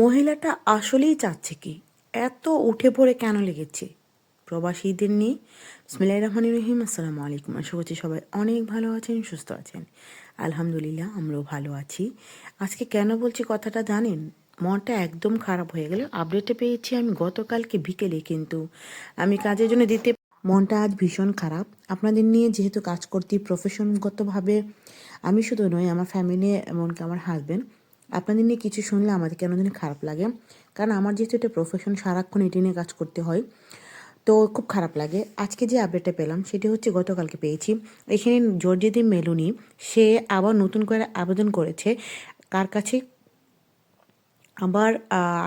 মহিলাটা আসলেই চাচ্ছে কি? এত উঠে পড়ে কেন লেগেছে? প্রবাসীদের নিয়ে? বিসমিল্লাহির রহমানির রহিম, আসসালামু আলাইকুম। আশা করছি সবাই অনেক ভালো আছেন, সুস্থ আছেন। আলহামদুলিল্লাহ, আমরাও ভালো আছি। আজকে কেন বলছি কথাটা জানেন? মনটা একদম খারাপ হয়ে গেল। আপডেটে পেয়েছি আমি গতকালকে বিকেলে, কিন্তু আমি কাজের জন্য দিতে মনটা আজ ভীষণ খারাপ। আপনাদের নিয়ে যেহেতু কাজ করতে প্রফেশনগতভাবে আমি শুধু নই, আমার ফ্যামিলি এমনকি আমার হাজব্যান্ড আপনাদের নিয়ে কিছু শুনলে আমাদের কেন জানি খারাপ লাগে। কারণ আমার যেহেতু এটা প্রফেশন সারাক্ষণ এটি নিয়ে কাজ করতে হয়, তো খুব খারাপ লাগে। আজকে যে আপডেটটা পেলাম, সেটি হচ্ছে গতকালকে পেয়েছি। এখানে জর্জেদি মেলুনি, সে আবার নতুন করে আবেদন করেছে। কার কাছে? আবার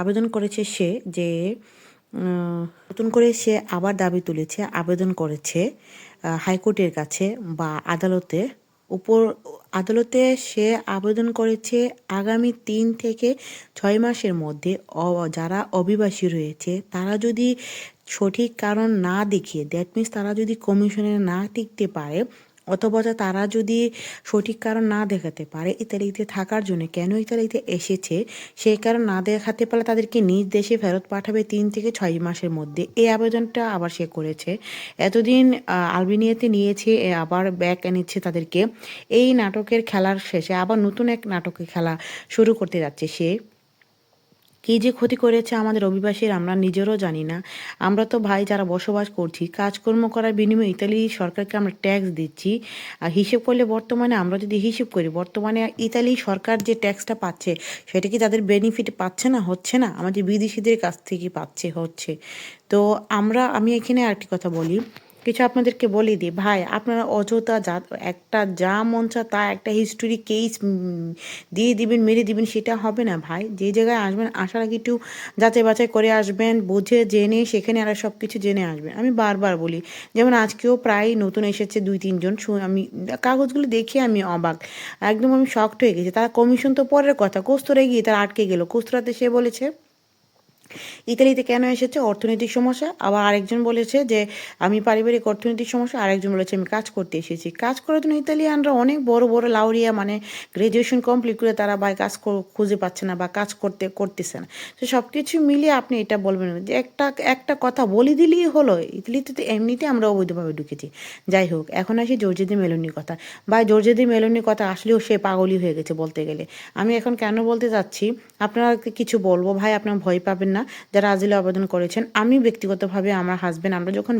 আবেদন করেছে সে যে নতুন করে সে আবার দাবি তুলেছে, আবেদন করেছে হাইকোর্টের কাছে বা আদালতে। উপর আদালতে সে আবেদন করেছে আগামী তিন থেকে ছয় মাসের মধ্যে। যারা অভিবাসী রয়েছে, তারা যদি সঠিক কারণ না দেখিয়ে দ্যাট মিনস তারা যদি কমিশনে না টিকতে পারে অথবা তারা যদি সঠিক কারণ না দেখাতে পারে ইতালিতে থাকার জন্য, কেন ইতালিতে এসেছে সেই কারণ না দেখাতে পারলে তাদেরকে নিজ দেশে ফেরত পাঠাবে তিন থেকে ছয় মাসের মধ্যে। এই আবেদনটা আবার সে করেছে। এতদিন আলবেনিয়াতে নিয়েছে আবার ব্যাক এনেছে তাদেরকে। এই নাটকের খেলার শেষে আবার নতুন এক নাটকের খেলা শুরু করতে যাচ্ছে সে। কী যে ক্ষতি করেছে আমাদের অভিবাসীর আমরা নিজেরও জানি না। আমরা তো ভাই যারা বসবাস করছি, কাজকর্ম করার বিনিময়ে ইতালি সরকারকে আমরা ট্যাক্স দিচ্ছি। আর হিসেব করলে বর্তমানে আমরা যদি হিসেব করি, বর্তমানে ইতালি সরকার যে ট্যাক্সটা পাচ্ছে, সেটা কি তাদের বেনিফিট পাচ্ছে না, হচ্ছে না? আমাদের বিদেশিদের কাছ থেকে পাচ্ছে, হচ্ছে। তো আমরা, আমি এখানে আরেকটি কথা বলি। কিছু আপনাদেরকে বলে দিই। ভাই, আপনারা অযথা যা, একটা যা মন চায় তা একটা হিস্টোরি কেস দিয়ে দিবেন, মেরে দিবেন, সেটা হবে না ভাই। যে জায়গায় আসবেন, আসার আগে একটু যাচাই বাছাই করে আসবেন, বুঝে, জেনে, সেখানে আর সব কিছু জেনে আসবেন। আমি বারবার বলি, যেমন আজকেও প্রায় নতুন এসেছে দুই, তিনজন আমি, কাগজগুলো দেখে আমি অবাক। একদম আমি শক্ট হয়ে গেছি। তারা কমিশন তো পরের কথা কোস্তরে গিয়ে তারা আটকে গেল। কোস্তরাতে সে বলেছে ইতালিতে কেন এসেছে? অর্থনৈতিক সমস্যা। আবার আরেকজন বলেছে যে, আমি পারিবারিক অর্থনৈতিক সমস্যা। আরেকজন বলেছে, আমি কাজ করতে এসেছি। কাজ করার জন্য ইতালিয়ানরা অনেক বড় বড় লাউরিয়া মানে গ্রাজুয়েশন কমপ্লিট করে তারা ভাই কাজ খুঁজে পাচ্ছে না বা কাজ করতে, করতেছে না। তো সব কিছু মিলিয়ে আপনি এটা বলবেন যে, একটা একটা কথা বলে দিলেই হলো। ইতালিতে তো এমনিতে আমরা অবৈধভাবে ঢুকেছি। যাই হোক, এখন আসি জর্জেদি মেলনির কথা। বা জর্জেদি মেলনির কথা আসলেও সে পাগলই হয়ে গেছে বলতে গেলে। আমি এখন কেন বলতে যাচ্ছি? আপনারা কিছু বলব। ভাই, আপনার ভয় পাবেন না। যারা আজিলে আবেদন করেছেন, আমি ব্যক্তিগতভাবে আমার হাজব্যান্ড আমরা যখন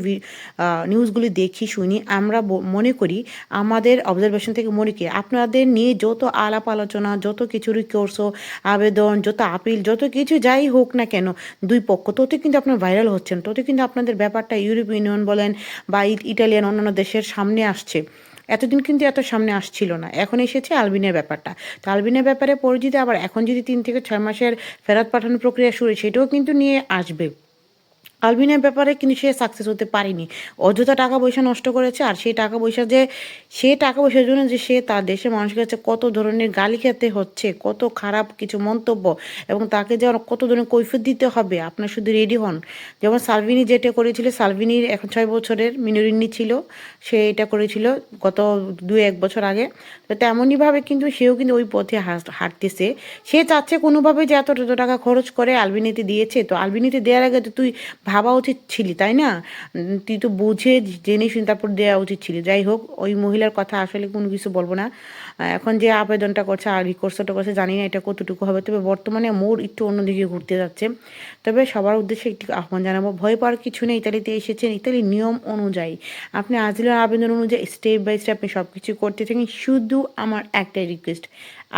নিউজগুলি দেখি, শুনি, আমরা মনে করি আমাদের অবজারভেশন থেকে মনে করি, আপনাদের নিয়ে যত আলাপ আলোচনা, যত কিছুরই কোর্স আবেদন, যত আপিল যত কিছু যাই হোক না কেন, দুই পক্ষ, তত কিন্তু আপনার ভাইরাল হচ্ছেন, তত কিন্তু আপনাদের ব্যাপারটা ইউরোপ ইউনিয়ন বলেন বা ইটালিয়ান অন্যান্য দেশের সামনে আসছে। এতদিন কিন্তু এত সামনে আসছিল না। এখন এসেছে আলবিনের ব্যাপারটা। তো আলবিনের ব্যাপারে পরিচিত আবার এখন যদি তিন থেকে ছয় মাসের ফেরত পাঠানোর প্রক্রিয়া শুরু সেটাও কিন্তু নিয়ে আসবে। আলবিনের ব্যাপারে কিন্তু সে সাকসেস হতে পারেনি। অযথা টাকা পয়সা নষ্ট করেছে আর সেই টাকা পয়সা যে, সে টাকা পয়সার জন্য যে সে তার দেশের মানুষের কাছে কত ধরনের গালি খেতে হচ্ছে, কত খারাপ কিছু মন্তব্য এবং তাকে যে কত ধরনের কৈফিয়ত দিতে হবে, আপনার শুধু রেডি হন। যেমন সালভিনি যেটা করেছিল, সালভিনির এখন ছয় বছরের মিনোরিনি ছিল, সে এটা করেছিল গত দু এক বছর আগে। তো তেমনইভাবে কিন্তু সেও কিন্তু ওই পথে হাঁটতেছে। সে চাচ্ছে কোনোভাবে যে এত টাকা খরচ করে আলবিনিতে দিয়েছে। তো আলবিনিতে দেওয়ার আগে তো তুই ভাবা উচিত ছিলি, তাই না? তুই তো বুঝে জেনে শুনে তারপর দেওয়া উচিত ছিল। যাই হোক, ওই মহিলার কথা আসলে কোনো কিছু বলব না। এখন যে আবেদনটা করছে, আর রিকোর্সটা করছে, জানি না এটা কতটুকু হবে, তবে বর্তমানে মোড় একটু অন্যদিকে ঘুরতে যাচ্ছে। তবে সবার উদ্দেশ্যে একটু আহ্বান জানাব, ভয় পাওয়ার কিছু নেই, ইতালিতে এসেছেন, ইতালির নিয়ম অনুযায়ী। আপনি আজিলার আবেদন অনুযায়ী স্টেপ বাই স্টেপ আপনি সব কিছু করতে থাকেন, শুধু আমার একটাই রিকোয়েস্ট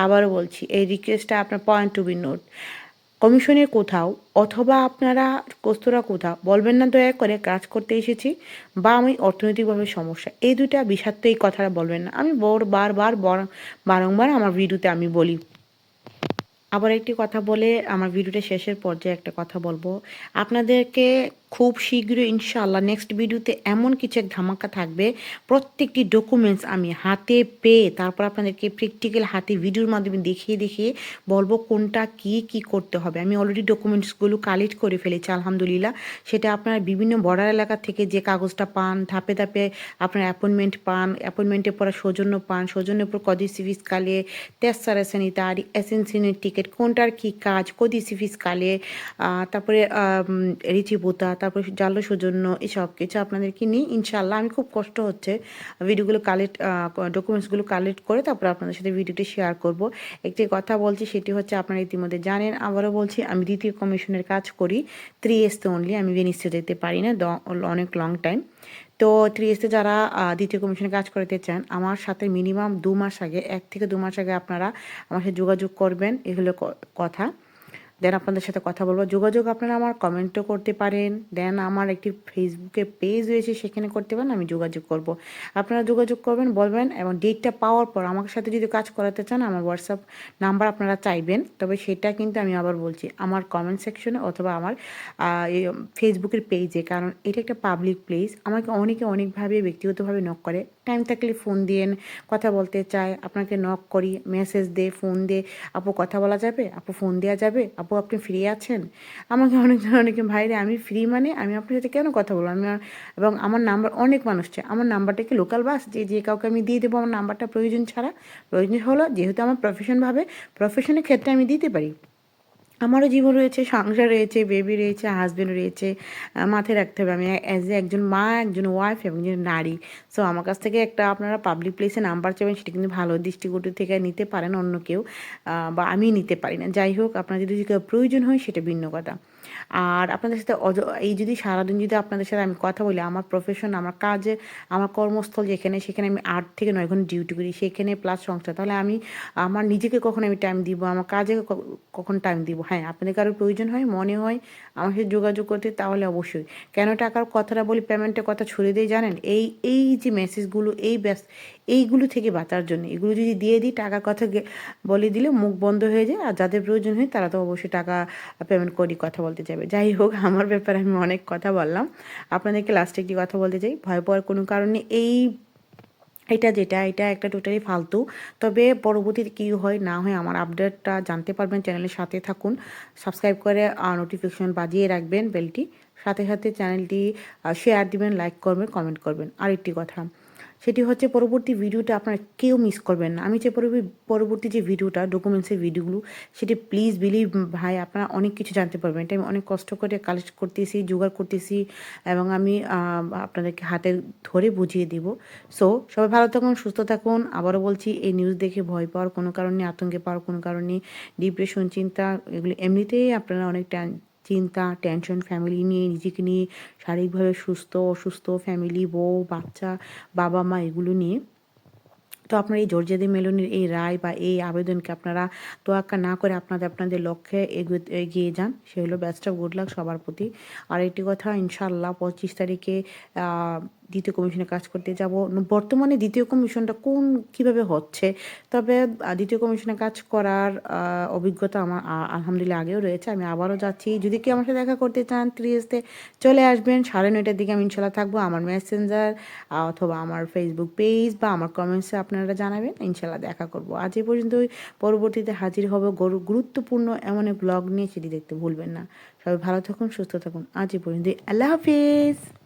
আবারও বলছি, এই রিকোয়েস্টটা আপনার পয়েন্ট টু বি নোট কমিশনের কোথাও অথবা আপনারা কস্তুরা কোথাও, বলবেন না দয়া করে, কাজ করতে এসেছি বা আমি অর্থনৈতিকভাবে সমস্যা। এই দুইটা বিষাক্ত এই কথাটা বলবেন না। আমি বর বারবার বর- বারংবার আমার ভিডিওতে আমি বলি। আবার একটি কথা বলে আমার ভিডিওটা শেষের পর্যায়ে একটা কথা বলব। আপনাদেরকে খুব শীঘ্রই ইনশাআল্লাহ নেক্সট ভিডিওতে এমন কিছু এক ধামাকা থাকবে। প্রত্যেকটি ডকুমেন্টস আমি হাতে পেয়ে তারপর আপনাদেরকে প্র্যাকটিক্যাল হাতে ভিডিওর মাধ্যমে দেখিয়ে দেখিয়ে বলব কোনটা কি কি করতে হবে। আমি অলরেডি ডকুমেন্টসগুলো কালেক্ট করে ফেলেছি, আলহামদুলিল্লাহ। সেটা আপনারা বিভিন্ন বর্ডার এলাকা থেকে যে কাগজটা পান, ধাপে ধাপে আপনার অ্যাপয়েন্টমেন্ট পান অ্যাপয়েন্টমেন্টের পর সৌজন্য পান, সৌজন্যের পর কদি সিফিস কালে, তেসারা তার এসেন্সিনের টিকিট কোনটার কি কাজ, কদি সিফিস কালে তারপরে রিচিপুতা তারপর জালো সৌজন্য এসব কিছু আপনাদেরকে নিয়ে ইনশাল্লাহ আমি খুব কষ্ট হচ্ছে ভিডিওগুলো কালেক্ট ডকুমেন্টসগুলো কালেক্ট করে তারপর আপনাদের সাথে ভিডিওটি শেয়ার করব। একটি কথা বলছি, সেটি হচ্ছে আপনারা ইতিমধ্যে জানেন, আবারও বলছি, আমি দ্বিতীয় কমিশনের কাজ করি থ্রি এসতে অনলি আমি ভেনিসে যেতে পারি না অনেক লং টাইম তো থ্রি এসতে যারা দ্বিতীয় কমিশনে কাজ করতে চান, আমার সাথে মিনিমাম দু মাস আগে, এক থেকে দু মাস আগে আপনারা আমার সাথে যোগাযোগ করবেন, এগুলো কথা। দেন আপনাদের সাথে কথা বলব। যোগাযোগ আপনারা আমার কমেন্টও করতে পারেন। দেন আমার একটি ফেসবুকে পেজ রয়েছে, সেখানে করতে পারেন, আমি যোগাযোগ করব। আপনারা যোগাযোগ করবেন, বলবেন, এবং ডেটটা পাওয়ার পর আমার সাথে যদি কাজ করাতে চান, আমার হোয়াটসঅ্যাপ নাম্বার আপনারা চাইবেন। তবে সেটা কিন্তু আমি আবার বলছি, আমার কমেন্ট সেকশনে অথবা আমার ফেসবুকের পেজে কারণ এটা একটা পাবলিক প্লেস আমাকে অনেকে অনেকভাবে ব্যক্তিগতভাবে নক করে। টাইম থাকলে ফোন দিয়েন, কথা বলতে চায়, আপনাকে নক করি মেসেজ দে ফোন দে। আপু, কথা বলা যাবে? আপু ফোন দেওয়া যাবে? আপু আপনি ফ্রি আছেন? আমাকে অনেকজন ভাই রে আমি ফ্রি মানে? আমি আপনার সাথে কেন কথা বলব? আমি এবং আমার নাম্বার অনেক মানুষ চায়। আমার নাম্বারটা কি লোকাল বাস যে যে কাউকে আমি দিয়ে দেবো, আমার নাম্বারটা প্রয়োজন ছাড়া। প্রয়োজন হলো যেহেতু আমার প্রফেশনভাবে প্রফেশনের ক্ষেত্রে আমি দিতে পারি। আমারও জীবন রয়েছে, সংসার রয়েছে বেবি রয়েছে হাজব্যান্ড রয়েছে। মাথায় রাখতে হবে আমি অ্যাজ এ একজন মা, একজন ওয়াইফ এবং একজন নারী। সো আমার কাছ থেকে একটা আপনারা পাবলিক প্লেসে নাম্বার চাবেন সেটা কিন্তু ভালো দৃষ্টিকোটি থেকে নিতে পারেন অন্য কেউ বা আমি নিতে পারি না। যাই হোক, আপনার যদি প্রয়োজন হয়, সেটা ভিন্ন কথা। আর আপনাদের সাথে এই যদি সারাদিন যদি আপনাদের সাথে আমি কথা বলি, আমার প্রফেশন আমার কাজে, আমার কর্মস্থল যেখানে, সেখানে আমি আট থেকে নয় ঘণ্টা ডিউটি করি, সেখানে প্লাস সংসার। তাহলে আমি, আমার নিজেকে কখন আমি টাইম দিব, আমার কাজে কখন টাইম দিব? হ্যাঁ আপনাদের কারোর প্রয়োজন হয়, মনে হয় আমার সাথে যোগাযোগ করতে, তাহলে অবশ্যই। কেন টাকার কথাটা বলি পেমেন্টের কথা ছড়িয়ে দিয়ে জানেন? এই এই যে মেসেজগুলো এই এইগুলো থেকে বাঁচার জন্য। এগুলো যদি দিয়ে দিই, টাকার কথা বলে দিলে মুখ বন্ধ হয়ে যায়। আর যাদের প্রয়োজন হয় তারা তো অবশ্যই টাকা পেমেন্ট করি কথা বলতে যাবে। যাই হোক, আমার ব্যাপারে আমি অনেক কথা বললাম। আপনাদেরকে লাস্টে একটি কথা বলতে চাই। ভয় পাওয়ার কোনো কারণে এই, এটা যেটা, এটা একটা টোটালি ফালতু। তবে পরবর্তীতে কী হয়, না হয় আমার আপডেটটা জানতে পারবেন চ্যানেলের সাথে থাকুন। সাবস্ক্রাইব করে নোটিফিকেশন বাজিয়ে রাখবেন বেলটি সাথে সাথে চ্যানেলটি শেয়ার দিবেন লাইক করবেন কমেন্ট করবেন। আরেকটি কথা। সেটি হচ্ছে পরবর্তী ভিডিওটা আপনারা কেউ মিস করবেন না। আমি যে পরবর্তী যে ভিডিওটা ডকুমেন্টসের ভিডিওগুলো, সেটি প্লিজ বিলিভ ভাই, আপনারা অনেক কিছু জানতে পারবেন। এটা আমি অনেক কষ্ট করে কালেক্ট করতেছি, জোগাড় করতেছি এবং আমি আপনাদেরকে হাতে ধরে বুঝিয়ে দিব। সো সবাই ভালো থাকুন, সুস্থ থাকুন। আবারও বলছি, এই নিউজ দেখে ভয় পাওয়ার কোনো কারণে আতঙ্কে পাওয়ার কোনো কারণে ডিপ্রেশন চিন্তা, এগুলি এমনিতেই আপনারা অনেক চিন্তা টেনশন ফ্যামিলি নিয়ে, নিজেকে নিয়ে, শারীরিকভাবে সুস্থ, অসুস্থ ফ্যামিলি বউ, বাচ্চা, বাবা, মা, এগুলো নিয়ে। তো আপনার এই জর্জাদি মেলনের এই রায় বা এই আবেদনকে আপনারা তোয়াক্কা না করে আপনাদের আপনাদের লক্ষ্যে এগিয়ে যান। সে হলো বেস্ট অফ গুড লাক সবার প্রতি। আর একটি কথা ইনশাল্লাহ পঁচিশ তারিখে দ্বিতীয় কমিশনে কাজ করতে যাব। বর্তমানে দ্বিতীয় কমিশনটা কোন, কীভাবে হচ্ছে? তবে দ্বিতীয় কমিশনে কাজ করার অভিজ্ঞতা আমার আলহামদুলিল্লাহ আগেও রয়েছে। আমি আবারও যাচ্ছি। যদি কেউ আমার সাথে দেখা করতে চান ত্রিশতে চলে আসবেন। সাড়ে নয়টার দিকে আমি ইনশাল্লাহ থাকব। আমার মেসেঞ্জার অথবা আমার ফেসবুক পেজ বা আমার কমেন্টসে আপনারা জানাবেন। ইনশাল্লাহ দেখা করব। আজ এই পর্যন্তই। পরবর্তীতে হাজির হবে গুরুত্বপূর্ণ এমন ব্লগ নিয়ে, সেটি দেখতে ভুলবেন না। সবাই ভালো থাকুন, সুস্থ থাকুন। আজ এই পর্যন্ত আল্লাহ হাফিজ!